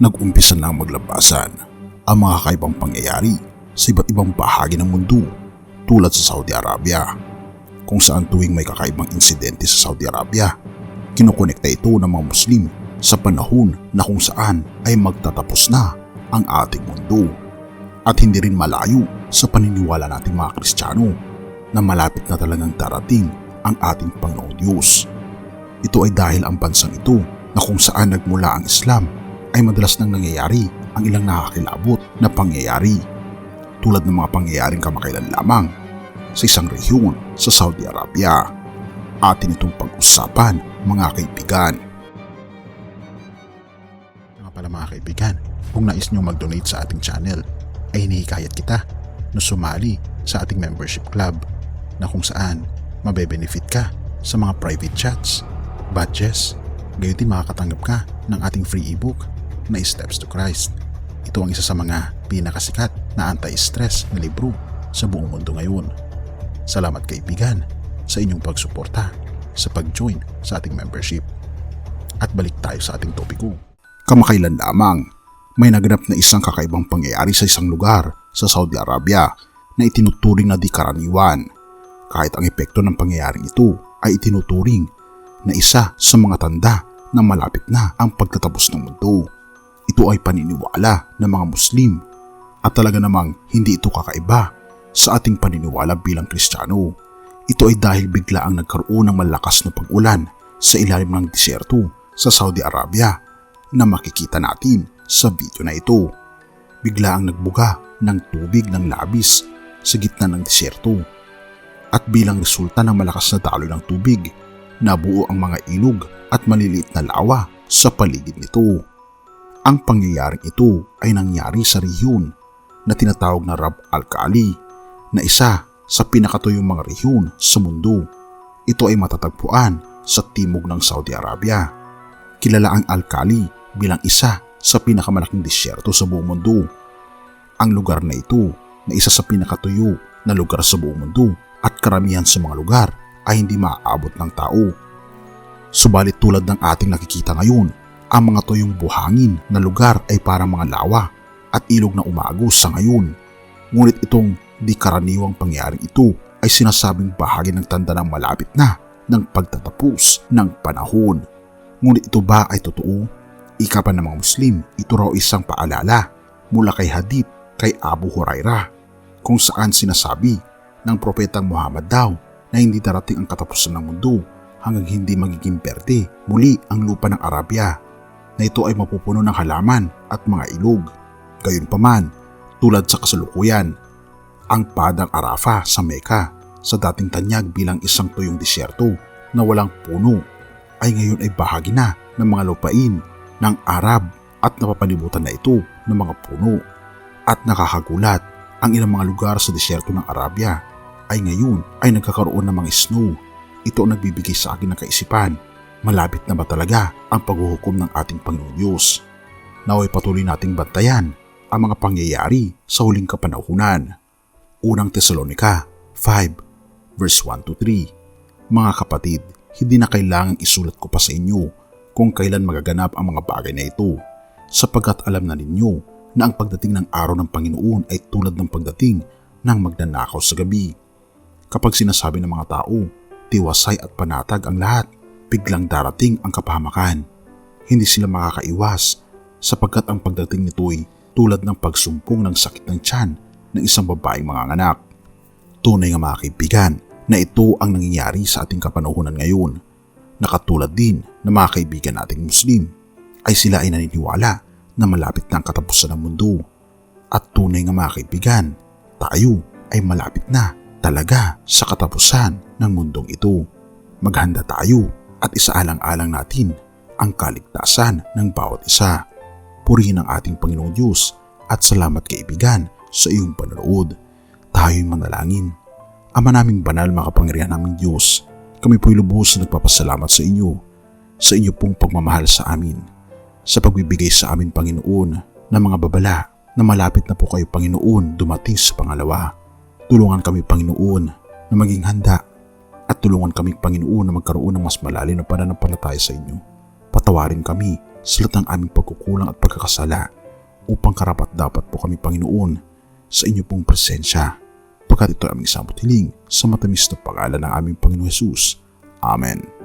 nag-umpisa na maglabasan ang mga kakaibang pangyayari sa iba't ibang bahagi ng mundo tulad sa Saudi Arabia kung saan tuwing may kakaibang insidente sa Saudi Arabia, kinukonekta ito ng mga Muslim sa panahon na kung saan ay magtatapos na ang ating mundo. At hindi rin malayo sa paniniwala nating mga Kristiyano na malapit na talagang darating ang ating Panginoong Diyos. Ito ay dahil ang bansang ito na kung saan nagmula ang Islam ay madalas nang nangyayari ang ilang nakakilabot na pangyayari tulad ng mga pangyayaring kamakailan lamang sa isang rehiyon sa Saudi Arabia. Atin itong pag-usapan mga kaibigan. Mga pala mga kaibigan, kung nais nyo mag-donate sa ating channel, ay hinihikayat kita na sumali sa ating membership club na kung saan mabe-benefit ka sa mga private chats, badges, gayon din makakatanggap ka ng ating free ebook na Steps to Christ. Ito ang isa sa mga pinakasikat na anti-stress na libro sa buong mundo ngayon. Salamat kaibigan sa inyong pagsuporta sa pag-join sa ating membership. At balik tayo sa ating topiko. Kamakailan lamang, may naganap na isang kakaibang pangyayari sa isang lugar sa Saudi Arabia na itinuturing na di karaniwan. Kahit ang epekto ng pangyayaring ito ay itinuturing na isa sa mga tanda na malapit na ang pagtatapos ng mundo. Ito ay paniniwala ng mga Muslim at talaga namang hindi ito kakaiba sa ating paniniwala bilang Kristiyano. Ito ay dahil bigla ang nagkaroon ng malakas na pag-ulan sa ilalim ng disyerto sa Saudi Arabia na makikita natin sa video na ito. Bigla ang nagbuga ng tubig ng labis sa gitna ng disyerto. At bilang resulta ng malakas na daloy ng tubig, nabuo ang mga ilog at maliliit na lawa sa paligid nito. Ang pangyayaring ito ay nangyari sa rehiyon na tinatawag na Rab al-Khali na isa sa pinakatuyong mga rehiyon sa mundo. Ito ay matatagpuan sa timog ng Saudi Arabia. Kilala ang Al-Khali bilang isa sa pinakamalaking disyerto sa buong mundo. Ang lugar na ito na isa sa pinakatuyo na lugar sa buong mundo at karamihan sa mga lugar ay hindi maaabot ng tao. Subalit tulad ng ating nakikita ngayon, ang mga tuyong buhangin na lugar ay parang mga lawa at ilog na umagos sa ngayon. Ngunit itong di karaniwang pangyayaring ito ay sinasabing bahagi ng tanda ng malapit na ng pagtatapos ng panahon. Ngunit ito ba ay totoo? Ika pa ng mga Muslim, ito raw isang paalala mula kay Hadith kay Abu Huraira kung saan sinasabi ng propetang Muhammad daw na hindi darating ang katapusan ng mundo hanggang hindi magiging berde muli ang lupa ng Arabia na ito ay mapupuno ng halaman at mga ilog. Gayunpaman, tulad sa kasalukuyan, ang Padang Arafa sa Mecca sa dating tanyag bilang isang tuyong disyerto na walang puno ay ngayon ay bahagi na ng mga lupain ng Arab at napapalibutan na ito ng mga puno. At nakakagulat, ang ilang mga lugar sa disyerto ng Arabia ay ngayon ay nagkakaroon ng mga snow. Ito ang nagbibigay sa akin ng kaisipan. Malapit na ba talaga ang paghuhukom ng ating Panginoon Diyos? Naway patuloy nating bantayan ang mga pangyayari sa huling kapanahunan. Unang Tesalonika 5 verse 1 to 3 Mga kapatid, hindi na kailangang isulat ko pa sa inyo kung kailan magaganap ang mga bagay na ito sapagkat alam na ninyo na ang pagdating ng araw ng Panginoon ay tulad ng pagdating ng magnanakaw sa gabi. Kapag sinasabi ng mga tao, tiwasay at panatag ang lahat, biglang darating ang kapahamakan. Hindi sila makakaiwas sapagkat ang pagdating nito'y tulad ng pagsumpong ng sakit ng tiyan ng isang babaeng mga anak. Tunay nga mga kaibigan na ito ang nangyayari sa ating kapanahunan ngayon. Nakatulad din ng mga kaibigan nating Muslim ay sila ay naniniwala na malapit na ang katapusan ng mundo. At tunay nga mga kaibigan, tayo ay malapit na talaga sa katapusan ng mundong ito. Maghanda tayo at isaalang-alang natin ang kaligtasan ng bawat isa. Purihin ang ating Panginoong Diyos at salamat kaibigan sa iyong panonood. Tayo'y manalangin. Ama naming banal makapangyarihan naming Diyos, kami po'y lubos na nagpapasalamat sa inyo, sa inyo pong pagmamahal sa amin, sa pagbibigay sa amin Panginoon ng mga babala na malapit na po kayo Panginoon dumating sa pangalawa. Tulungan kami Panginoon na maging handa tulungan kami Panginoon na magkaroon ng mas malalim na pananampalataya sa inyo. Patawarin kami sa lahat ng aming pagkukulang at pagkakasala upang karapat dapat po kami Panginoon sa inyo pong presensya. Pagkat ito aming samot hiling sa matamis na pangalan ng aming Panginoon Jesus. Amen.